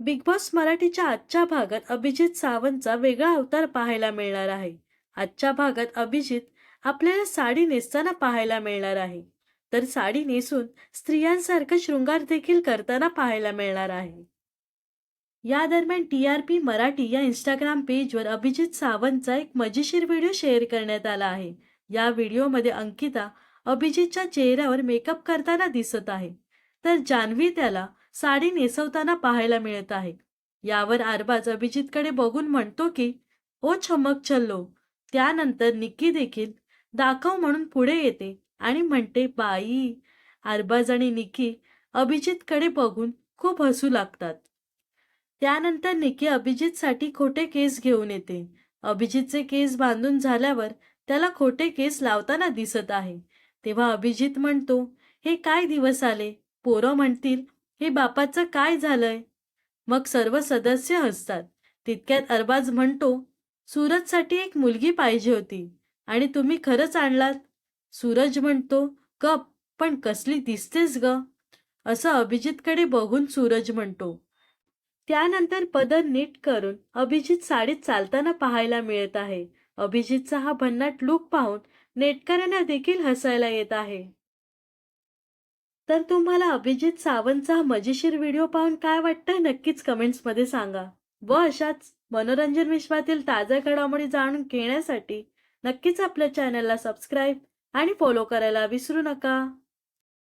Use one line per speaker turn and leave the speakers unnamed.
Big boss मराठीच्या आजच्या भागात अभिजित सावंतचा वेगळा अवतार पाहायला मिळणार आहे. आजच्या भागात अभिजित आपल्याला साडी नेसताना पाहायला मिळणार आहे. तर साडी नेसून स्त्रियांसारखं शृंगार देखील करताना पाहायला मिळणार आहे. या दरम्यान टी आर पी मराठी या इंस्टाग्राम पेजवर अभिजित सावंतचा एक मजेशीर व्हिडिओ शेअर करण्यात आला आहे. या व्हिडिओमध्ये अंकिता अभिजितच्या चेहऱ्यावर मेकअप करताना दिसत आहे. तर जान्हवी त्याला साडी नेसवताना पाहायला मिळत आहे. यावर आरबाज अभिजितकडे बघून म्हणतो की ओ छमक छल्लो त्यानंतर निक्की देखील दाखव म्हणून पुढे येते. आणि म्हणते बाई. आरबाज आणि निक्की अभिजितकडे बघून खूप हसू लागतात. त्यानंतर निक्की अभिजितसाठी खोटे केस घेऊन येते. अभिजितचे केस बांधून झाल्यावर त्याला खोटे केस लावताना दिसत आहे. तेव्हा अभिजित म्हणतो हे काय दिवस आले? पोरं म्हणतील हे बापाचं काय झालंय? मग सर्व सदस्य हसतात. तितक्यात अरबाज म्हणतो सूरजसाठी एक मुलगी पाहिजे होती आणि तुम्ही खरंच आणलात? सूरज म्हणतो गप पण कसली दिसतेस ग. असं अभिजितकडे बघून सूरज म्हणतो त्यानंतर पदर नीट करून अभिजित साडीत चालताना पाहायला मिळत आहे. अभिजितचा हा भन्नाट लुक पाहून नेटकऱ्यांना देखील हसायला येत आहे. तर तुम्हाला अभिजित सावंतचा मजेशीर व्हिडिओ पाहून काय वाटतंय नक्कीच कमेंट्समध्ये सांगा. व अशाच मनोरंजन विश्वातील ताज्या घडामोडी जाणून घेण्यासाठी नक्कीच आपल्या चॅनलला सबस्क्राईब आणि फॉलो करायला विसरू नका.